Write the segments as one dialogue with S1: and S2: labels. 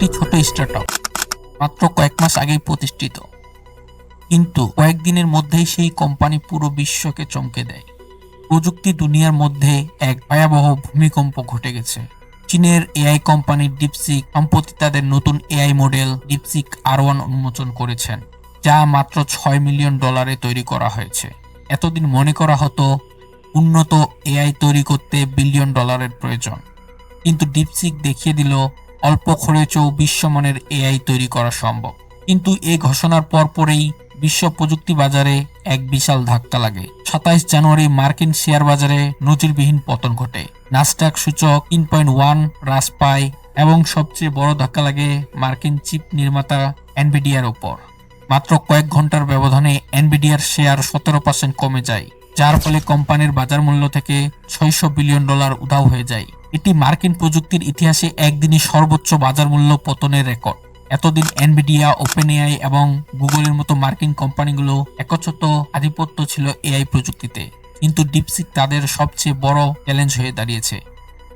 S1: একটি ছোট স্টার্টআপ মাত্র কয়েক মাস আগেই প্রতিষ্ঠিত। কিন্তু কয়েকদিনের মধ্যেই সেই কোম্পানি পুরো বিশ্বকে চমকে দেয়। প্রযুক্তি দুনিয়ার মধ্যে এক ভয়াবহ ভূমিকম্প ঘটে গেছে। চীনের এআই কোম্পানি ডিপসিক সম্প্রতি তাদের নতুন AI model DeepSeek R one উন্মোচন করেছেন, যা মাত্র ছয় মিলিয়ন ডলারে তৈরি করা হয়েছে। এতদিন মনে করা হতো, উন্নত এআই তৈরি করতে বিলিয়ন ডলারের প্রয়োজন। কিন্তু ডিপসিক দেখিয়ে দিল অল্প খরচেও বিশ্বমানের এআই তৈরি করা সম্ভব। কিন্তু এই ঘোষণার পরপরেই বিশ্ব প্রযুক্তি বাজারে এক বিশাল ধাক্কা লাগে। সাতাইশ জানুয়ারি মার্কিন শেয়ার বাজারে নজিরবিহীন পতন ঘটে। নাস্টাক সূচক তিন পয়েন্ট ওয়ান হ্রাস পায় এবং সবচেয়ে বড় ধাক্কা লাগে মার্কিন চিপ নির্মাতা এনবিডিয়ার ওপর। মাত্র কয়েক ঘণ্টার ব্যবধানে এনবিডিয়ার শেয়ার সতেরো পার্সেন্ট কমে যায়। যার ফলে কোম্পানির বাজার মূল্য থেকে ছয়শো বিলিয়ন ডলার উধাও হয়ে যায়। এটি মার্কিন প্রযুক্তির ইতিহাসে একদিনই সর্বোচ্চ বাজার মূল্য পতনের রেকর্ড। এতদিন এনবিডিয়া ওপেন এআই এবং গুগলের মতো মার্কিন কোম্পানিগুলো একচ্ছত্র আধিপত্য ছিল এআই প্রযুক্তিতে। কিন্তু ডিপসিক তাদের সবচেয়ে বড় চ্যালেঞ্জ হয়ে দাঁড়িয়েছে।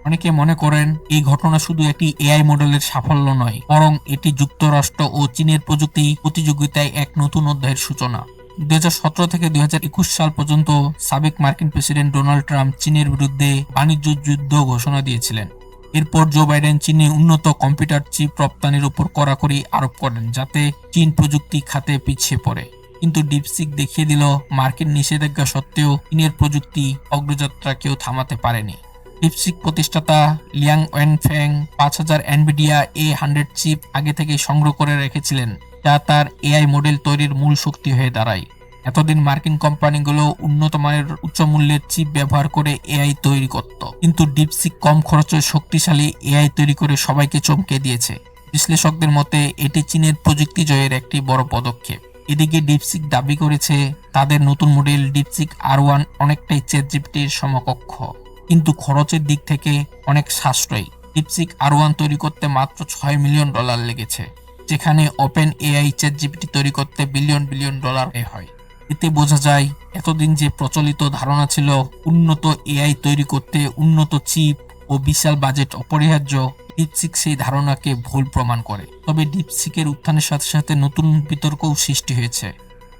S1: অনেকে মনে করেন, এই ঘটনা শুধু একটি এআই মডেলের সাফল্য নয়, বরং এটি যুক্তরাষ্ট্র ও চীনের প্রযুক্তি প্রতিযোগিতায় এক নতুন অধ্যায়ের সূচনা। দুই হাজার সতেরো থেকে দুই হাজার একুশ সাল পর্যন্ত সাবেক মার্কিন প্রেসিডেন্ট ডোনাল্ড ট্রাম্প চীনের বিরুদ্ধে বাণিজ্য যুদ্ধ ঘোষণা দিয়েছিলেন। এরপর জো বাইডেন চীনে উন্নত কম্পিউটার চিপ রপ্তানির উপর কড়াকড়ি আরোপ করেন, যাতে চীন প্রযুক্তি খাতে পিছিয়ে পড়ে। কিন্তু ডিপসিক দেখিয়ে দিল, মার্কিন নিষেধাজ্ঞা সত্ত্বেও চীনের প্রযুক্তি অগ্রযাত্রা কেউ থামাতে পারেনি। ডিপসিক প্রতিষ্ঠাতা লিয়াং ওয়েনফ্যাং পাঁচ হাজার এনবিডিয়া এ হান্ড্রেড চিপ আগে থেকে সংগ্রহ করে রেখেছিলেন। যা তার এআই মডেল তৈরির মূল শক্তি হয়ে দাঁড়ায়। এতদিন মার্কিন কোম্পানিগুলো উন্নত মানের উচ্চ মূল্যের চিপ ব্যবহার করে এআই তৈরি করত। কিন্তু ডিপসিক কম খরচে শক্তিশালী এআই তৈরি করে সবাইকে চমকে দিয়েছে। বিশ্লেষকদের মতে, এটি চীনের প্রযুক্তি জয়ের একটি বড় পদক্ষেপ। এদিকে ডিপসিক দাবি করেছে, তাদের নতুন মডেল ডিপসিক আর ওয়ান অনেকটাই চ্যাট জিপিটির সমকক্ষ। কিন্তু খরচের দিক থেকে অনেক সাশ্রয়ী। ডিপসিক আর ওয়ান তৈরি করতে মাত্র ছয় মিলিয়ন ডলার লেগেছে। যেখানে ওপেন এআই চ্যাট জিপিটি তৈরি করতে বিলিয়ন বিলিয়ন ডলার ব্যয় হয়। এতে বোঝা যায়, এতদিন যে প্রচলিত ধারণা ছিল উন্নত এআই তৈরি করতে উন্নত চিপ ও বিশাল বাজেট অপরিহার্য ডিপসিক সেই ধারণাকে ভুল প্রমাণ করে। তবে ডিপসিকের উত্থানের সাথে সাথে নতুন বিতর্কও সৃষ্টি হয়েছে।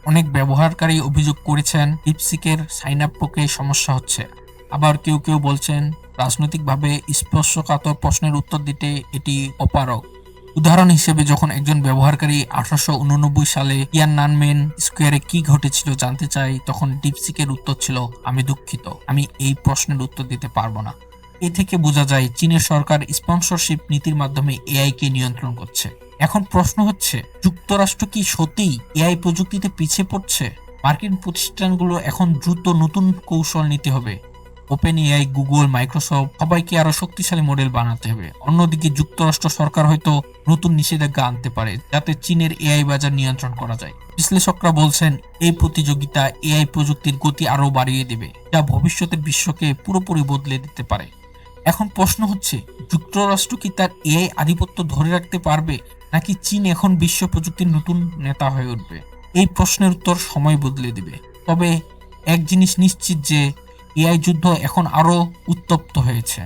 S1: অনেক ব্যবহারকারী অভিযোগ করেছেন ডিপসিকের সাইন আপ প্রক্রিয়ায় সমস্যা হচ্ছে। আবার কেউ কেউ বলছেন, রাজনৈতিকভাবে স্পর্শকাতর প্রশ্নের উত্তর দিতে এটি অপারক উদাহরণ হিসেবে যখন একজন ব্যবহারকারী আঠারোশো উননব্বই সালে ইয়ান নানমেন স্কোয়ারে কি ঘটেছিল জানতে চাই, তখন ডিপসিকের উত্তর ছিল, আমি দুঃখিত, আমি এই প্রশ্নের উত্তর দিতে পারব না। এ থেকে বোঝা যায়, চীনের সরকার স্পন্সরশিপ নীতির মাধ্যমে এআই কে নিয়ন্ত্রণ করছে। এখন প্রশ্ন হচ্ছে, যুক্তরাষ্ট্র কি সত্যিই এআই প্রযুক্তিতে পিছিয়ে পড়ছে? মার্কিন প্রতিষ্ঠানগুলো এখন দ্রুত নতুন কৌশল নিতে হবে। ওপেন এআই গুগল মাইক্রোসফট সবাইকে আরও শক্তিশালী মডেল বানাতে হবে। অন্যদিকে যুক্তরাষ্ট্র সরকার হয়তো নতুন নিষেধাজ্ঞা আনতে পারে, যাতে চীনের এআই বাজার নিয়ন্ত্রণ করা যায়। বিশ্লেষকরা বলছেন, এই প্রতিযোগিতা এআই প্রযুক্তির গতি আরও বাড়িয়ে দেবে, যা ভবিষ্যতের বিশ্বকে পুরোপুরি বদলে দিতে পারে। এখন প্রশ্ন হচ্ছে, যুক্তরাষ্ট্র কি তার এআই আধিপত্য ধরে রাখতে পারবে, নাকি চীন এখন বিশ্ব প্রযুক্তির নতুন নেতা হয়ে উঠবে? এই প্রশ্নের উত্তর সময় বদলে দিবে। তবে এক জিনিস নিশ্চিত যে এআই যুদ্ধ এখন আরও উত্তপ্ত হয়েছে।